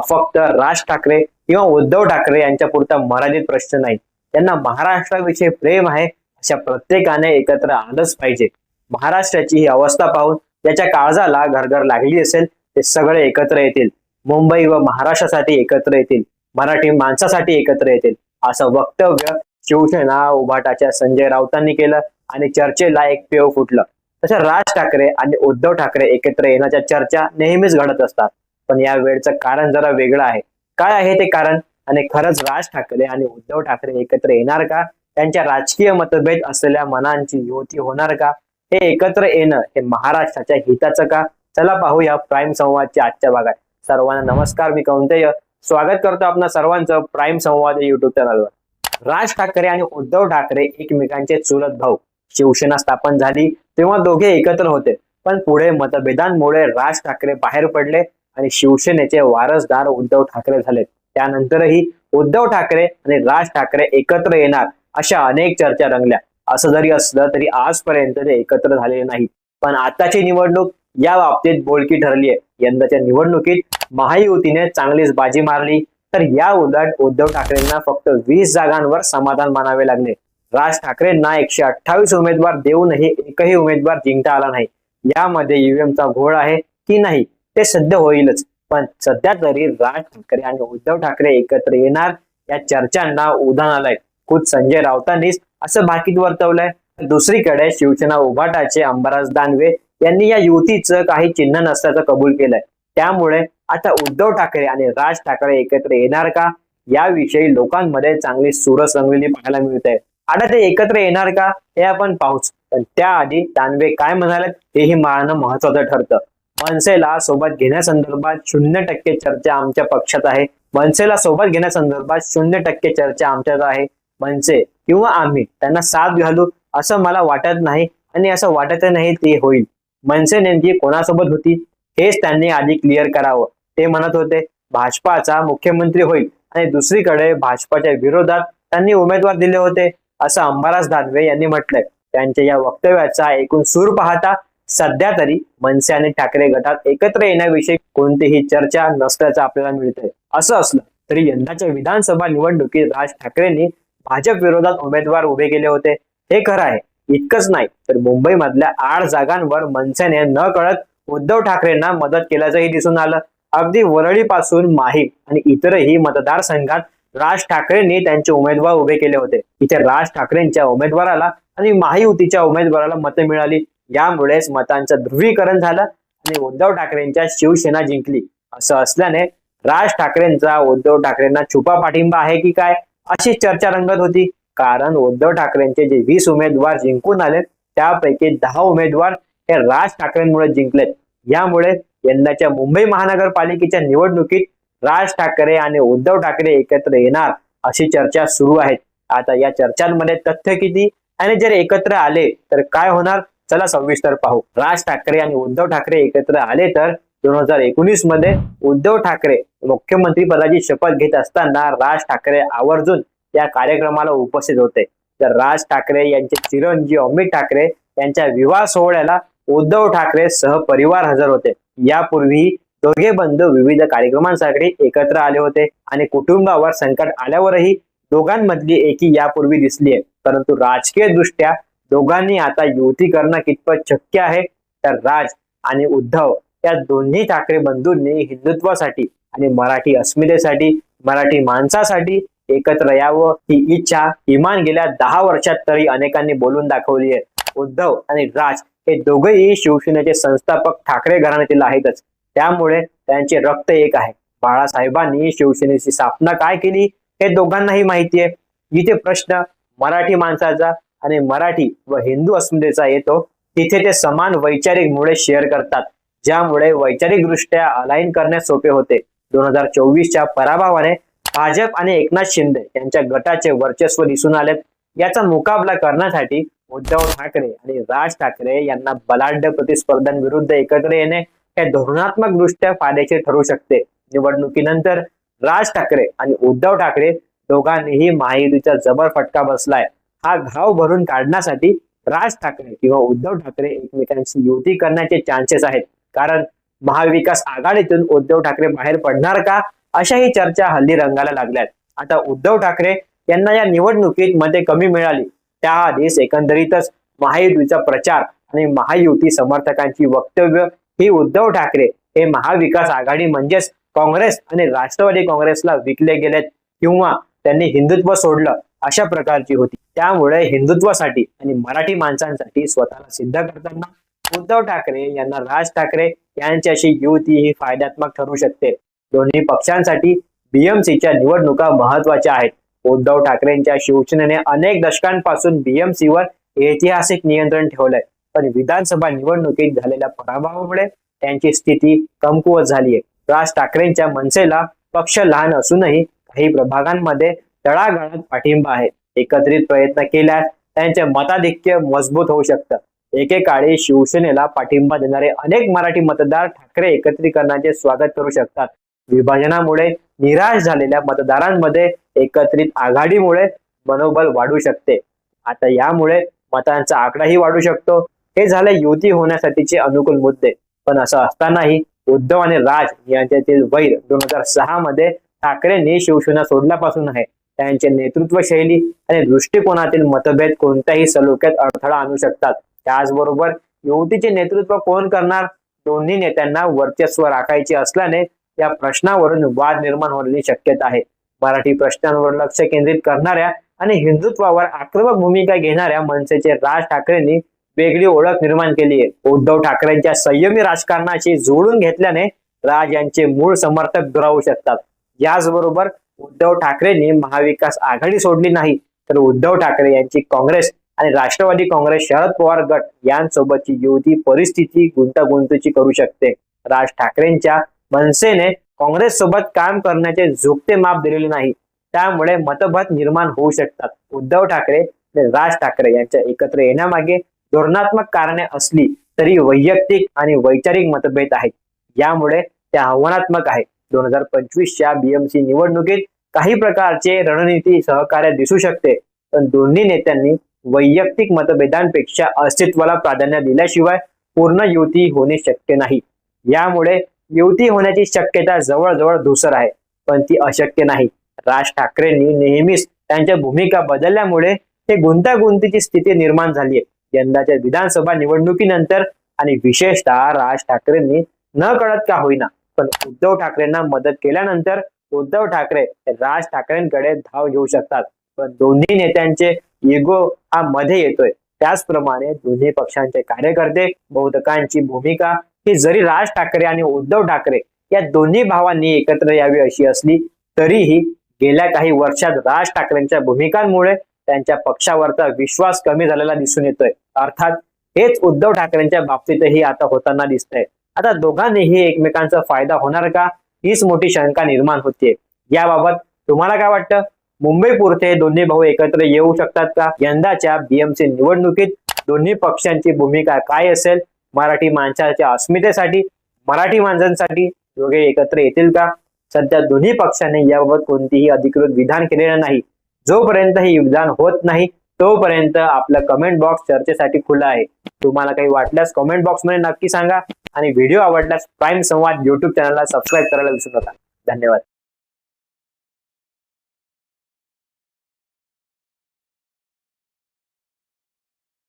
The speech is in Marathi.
फक्त राज ठाकरे किंवा उद्धव ठाकरे यांच्या पुरता मर्यादित प्रश्न नाही. त्यांना महाराष्ट्राविषयी प्रेम आहे अशा प्रत्येकाने एकत्र आलंच पाहिजे. महाराष्ट्राची ही अवस्था पाहून त्याच्या काळजाला घरघर लागली असेल ते सगळे एकत्र येतील. मुंबई व महाराष्ट्रासाठी एकत्र येतील. मराठी माणसासाठी एकत्र येतील. असं वक्तव्य शिवसेना उभाटाच्या संजय राऊतांनी केलं आणि चर्चेला एक पेव फुटलं. तसं राज ठाकरे आणि उद्धव ठाकरे एकत्र येण्याच्या चर्चा नेहमीच घडत असतात. पण या वेळचं कारण जरा वेगळं आहे. काय आहे ते कारण? आणि खरंच राज ठाकरे आणि उद्धव ठाकरे एकत्र येणार का? त्यांच्या राजकीय मतभेद असलेल्या मनांची युती होणार का? हे एकत्र येणं हे महाराष्ट्राच्या हिताचं का? चला पाहूया प्राईम संवादच्या आजच्या भागात. सर्वांना नमस्कार मी कौंतेय. स्वागत करतो आपणा सर्वांचं प्राईम संवाद युट्यूब चॅनलवर राज ठाकरे आणि उद्धव ठाकरे एकमेकांचे चुलत भाऊ. शिवसेना स्थापन झाली तेव्हा दोघे एकत्र होते. पण पुढे मतभेदांमुळे राज ठाकरे बाहेर पडले. आणि शिवसेनेचे वारसदार उद्धव ठाकरे झाले त्यानंतरही उद्धव ठाकरे आणि राज ठाकरे एकत्र येणार अशा अनेक चर्चा रंगल्या. असं जरी असलं तरी आजपर्यंत ते एकत्र झालेले नाही पण आताची निवडणूक या बाबतीत बोलकी ठरली आहे. यंदाच्या निवडणुकीत महायुतीने चांगलीच बाजी मारली. तर या उलट उद्धव ठाकरेंना फक्त वीस जागांवर समाधान मानावे लागले. राज ठाकरेंना एकशे अठ्ठावीस उमेदवार देऊनही एकही उमेदवार जिंकता आला नाही. यामध्ये ईव्हीएमचा घोळ आहे की नाही? ते सध्या होईलच. पण सध्या तरी राज ठाकरे आणि उद्धव ठाकरे एकत्र येणार या चर्चांना उधाण आलंय. खुद संजय राऊतांनीच असं भाकीत वर्तवलंय. दुसरीकडे शिवसेना उभाटाचे अंबराज दानवे यांनी या युतीचं काही चिन्ह नसल्याचं कबूल केलंय. त्यामुळे आता उद्धव ठाकरे आणि राज ठाकरे एकत्र येणार का? याविषयी लोकांमध्ये चांगली सुरस रंगलेली पाहायला मिळते आता ते एकत्र येणार का? हे आपण पाहूच. पण त्याआधी दानवे काय म्हणाले हेही मानणं महत्वाचं ठरतं. मनसेला सोबत घेण्यासंदर्भात शून्य टक्के चर्चा आमच्या पक्षात आहे. मनसेला सोबत घेण्यासंदर्भात शून्य टक्के चर्चा आमच्यात आहे. मनसे किंवा आम्ही त्यांना साथ घालू असं मला वाटत नाही आणि असं वाटत नाही ते होईल. मनसे नेमकी कोणासोबत होती हेच त्यांनी आधी क्लिअर करावं. ते म्हणत होते भाजपाचा मुख्यमंत्री होईल आणि दुसरीकडे भाजपाच्या विरोधात त्यांनी उमेदवार दिले होते असं अंबाराज दानवे यांनी म्हटलंय. त्यांच्या या वक्तव्याचा एकूण सूर पाहता सध्या तरी मनसे आणि ठाकरे गटात एकत्र येण्याविषयी कोणतीही चर्चा नसल्याचं आपल्याला मिळतंय. असं असलं तरी यंदाच्या विधानसभा निवडणुकीत राज ठाकरेंनी भाजप विरोधात उमेदवार उभे केले होते. हे खरं आहे. इतकंच नाही तर मुंबईमधल्या आठ जागांवर मनसेने न कळत उद्धव ठाकरेंना मदत केल्याचंही दिसून आलं. अगदी वरळीपासून माहीम आणि इतरही मतदारसंघात राज ठाकरेंनी त्यांचे उमेदवार उभे केले होते. इथे राज ठाकरेंच्या उमेदवाराला आणि महायुतीच्या उमेदवाराला मतं मिळाली. यामुळेच मतांचं ध्रुवीकरण झालं आणि उद्धव ठाकरेंच्या शिवसेना जिंकली. असं असल्याने राज ठाकरेंचा उद्धव ठाकरेंना छुपा पाठिंबा आहे की काय? अशी चर्चा रंगत होती. कारण उद्धव ठाकरेंचे जे वीस उमेदवार जिंकून आले त्यापैकी दहा उमेदवार हे राज ठाकरेंमुळे जिंकलेत. यामुळे यंदाच्या मुंबई महानगरपालिकेच्या निवडणुकीत राज ठाकरे आणि उद्धव ठाकरे एकत्र येणार अशी चर्चा सुरू आहे. आता या चर्चांमध्ये तथ्य किती? आणि जर एकत्र आले तर काय होणार? चला सविस्तर पाहू. राज ठाकरे आणि उद्धव ठाकरे एकत्र आले तर दोन हजार एकोणीसमध्ये उद्धव ठाकरे मुख्यमंत्री पदाची शपथ घेत असताना राज ठाकरे आवर्जून या कार्यक्रमाला उपस्थित होते. तर राज ठाकरे यांचे चिरंजीव अमित ठाकरे यांच्या विवाह सोहळ्याला उद्धव ठाकरे सहपरिवार हजर होते. यापूर्वी दोघे बंधू विविध कार्यक्रमांसाठी एकत्र आले होते आणि कुटुंबावर संकट आल्यावरही दोघांमधली एकी यापूर्वी दिसली आहे परंतु राजकीय दृष्ट्या दोघांनी आता युती करणं कितपत शक्य आहे? तर राज आणि उद्धव या दोन्ही ठाकरे बंधूंनी हिंदुत्वासाठी आणि मराठी अस्मितेसाठी मराठी माणसासाठी एकत्र यावं ही इच्छा किमान गेल्या दहा वर्षात तरी अनेकांनी बोलून दाखवली आहे. उद्धव आणि राज हे दोघेही शिवसेनेचे संस्थापक ठाकरे घराण्यातील आहेतच. त्यामुळे त्यांचे रक्त एक आहे. बाळासाहेबांनी शिवसेनेची स्थापना काय केली हे दोघांनाही माहिती आहे. इथे प्रश्न मराठी माणसाचा आणि मराठी व हिंदू अस्मितेचा येतो तिथे ते समान वैचारिक मुळे शेअर करतात. ज्यामुळे वैचारिक दृष्ट्या अलाइन करण्यास सोपे होते. दोन हजार चोवीसच्या पराभवाने भाजप आणि एकनाथ शिंदे यांच्या गटाचे वर्चस्व दिसून आले याचा मुकाबला करण्यासाठी उद्धव ठाकरे आणि राज ठाकरे यांना बलाढ्य प्रतिस्पर्ध्यांविरुद्ध एकत्र येणे हे धोरणात्मक दृष्ट्या फायदेशीर ठरू शकते. निवडणुकीनंतर राज ठाकरे आणि उद्धव ठाकरे दोघांनीही महायुतीचा जबर फटका बसलाय. हा घाव भरून काढण्यासाठी राज ठाकरे किंवा उद्धव ठाकरे एकमेकांशी युती करण्याचे चान्सेस आहेत. कारण महाविकास आघाडीतून उद्धव ठाकरे बाहेर पडणार का? अशाही चर्चा हल्ली रंगाला लागल्यात. आता उद्धव ठाकरे यांना या निवडणुकीत मध्ये कमी मिळाली. त्याआधीच एकंदरीतच महायुतीचा प्रचार आणि महायुती समर्थकांची वक्तव्य ही उद्धव ठाकरे हे महाविकास आघाडी म्हणजेच काँग्रेस आणि राष्ट्रवादी काँग्रेसला विकले गेलेत किंवा त्यांनी हिंदुत्व सोडलं. अशा प्रकारची होती. त्यामुळे हिंदुत्वासाठी आणि मराठी माणसांसाठी स्वतःला सिद्ध करताना उद्धव ठाकरे यांना राज ठाकरे यांच्याशी युती ही फायद्यात्मक ठरू शकते. दोन्ही पक्षांसाठी बीएमसीच्या निवडणुका महत्त्वाच्या आहेत. उद्धव ठाकरेंच्या शिवसेनेने अनेक दशकांपासून बीएमसीवर वर ऐतिहासिक नियंत्रण ठेवलंय. पण विधानसभा निवडणुकीत झालेल्या पराभवामुळे त्यांची स्थिती कमकुवत झालीय. राज ठाकरेंच्या मनसेला पक्ष लहान असूनही काही प्रभागांमध्ये तळागाळात पाठिंबा आहे. एकत्रित प्रयत्न केल्यास त्यांचे मताधिक्य मजबूत होऊ शकतं. एकेकाळी शिवसेनेला पाठिंबा देणारे अनेक मराठी मतदार ठाकरे एकत्रीकरणाचे स्वागत करू शकतात. विभाजनामुळे निराश झालेल्या मतदारांमध्ये एकत्रित आघाडीमुळे मनोबल वाढू शकते. आता यामुळे मतांचा आकडाही वाढू शकतो. हे झाले युती होण्यासाठीचे अनुकूल मुद्दे. पण असं असतानाही उद्धव आणि राज यांच्यातील वैर दोन हजार सहा मध्ये ठाकरेंनी शिवसेना सोडल्यापासून आहे. त्यांचे नेतृत्व शैली आणि दृष्टिकोनातील मतभेद कोणत्याही सलोख्यात अडथळा आणू शकतात. त्याचबरोबर युवतीचे नेतृत्व कोण करणार? दोन्ही नेत्यांना वर्चस्व राखायचे असल्याने या प्रश्नावरून वाद निर्माण होण्याची शक्यता आहे. मराठी प्रश्नांवर लक्ष केंद्रित करणाऱ्या आणि हिंदुत्वावर आक्रमक भूमिका घेणाऱ्या मनसेचे राज ठाकरेंनी वेगळी ओळख निर्माण केली आहे. उद्धव ठाकरेंच्या संयमी राजकारणाशी जोडून घेतल्याने राज यांचे मूळ समर्थक दुरावू शकतात. याचबरोबर उद्धव ठाकरेंनी महाविकास आघाडी सोडली नाही तर उद्धव ठाकरे यांची काँग्रेस आणि राष्ट्रवादी काँग्रेस शरद पवार गट यांसोबतची युती परिस्थिती गुंतागुंतीची करू शकते. राज ठाकरेंच्या मनसेने काँग्रेस सोबत काम करण्याचे झुकते माप दिलेले नाही. त्यामुळे मतभेद निर्माण होऊ शकतात. उद्धव ठाकरे आणि राज ठाकरे यांच्या एकत्र येण्यामागे धोरणात्मक कारणे असली तरी वैयक्तिक आणि वैचारिक मतभेद आहेत. यामुळे ते आव्हानात्मक आहे दोन हजार पंचवीसच्या बीएमसी निवडणुकीत काही प्रकारचे रणनीती सहकार्य दिसू शकते पण दोन्ही नेत्यांनी वैयक्तिक मतभेदांपेक्षा अस्तित्वाला प्राधान्य दिल्याशिवाय पूर्ण युती होणे शक्य नाही. यामुळे युती होण्याची शक्यता जवळजवळ धुसर आहे पण ती अशक्य नाही. राज ठाकरेंनी नेहमीच त्यांच्या भूमिका बदलल्यामुळे हे गुंतागुंतीची स्थिती निर्माण झाली आहे. यंदाच्या विधानसभा निवडणुकीनंतर आणि विशेषतः राज ठाकरेंनी न कळत का होईना पण उद्धव ठाकरेंना मदत केल्यानंतर उद्धव ठाकरे राज ठाकरेंकडे धाव घेऊ शकतात. पण दोन्ही नेत्यांचे इगो हा मध्ये येतोय. त्याचप्रमाणे दोन्ही पक्षांचे कार्यकर्ते बहुतकांची भूमिका ही जरी राज ठाकरे आणि उद्धव ठाकरे या दोन्ही भावांनी एकत्र यावी अशी असली तरीही गेल्या काही वर्षात राज ठाकरेंच्या भूमिकांमुळे त्यांच्या पक्षावरचा विश्वास कमी झालेला दिसून येतोय. अर्थात हेच उद्धव ठाकरेंच्या बाबतीतही आता होताना दिसतंय. आता दोघांनीही एकमेकांचा फायदा होणार का? हीच मोठी शंका निर्माण होते. याबाबत तुम्हाला काय वाटतं? मुंबई पुरते दोन्ही भाऊ एकत्र येऊ शकतात का? यंदाच्या बीएमसी निवडणुकीत दोन्ही पक्षांची भूमिका काय असेल? मराठी माणसाच्या अस्मितेसाठी मराठी माणसांसाठी दोघे एकत्र येतील का? सध्या दोन्ही पक्षांनी याबाबत कोणतीही अधिकृत विधान केलेलं नाही. जोपर्यंत हे विधान होत नाही तोपर्यंत आपला कमेंट बॉक्स चर्चेसाठी खुला आहे. तुम्हाला काही वाटल्यास कमेंट बॉक्समध्ये नक्की सांगा आणि व्हिडिओ आवडल्यास प्राईम संवाद युट्यूब चॅनलला सबस्क्राईब करायला विसरू नका. धन्यवाद.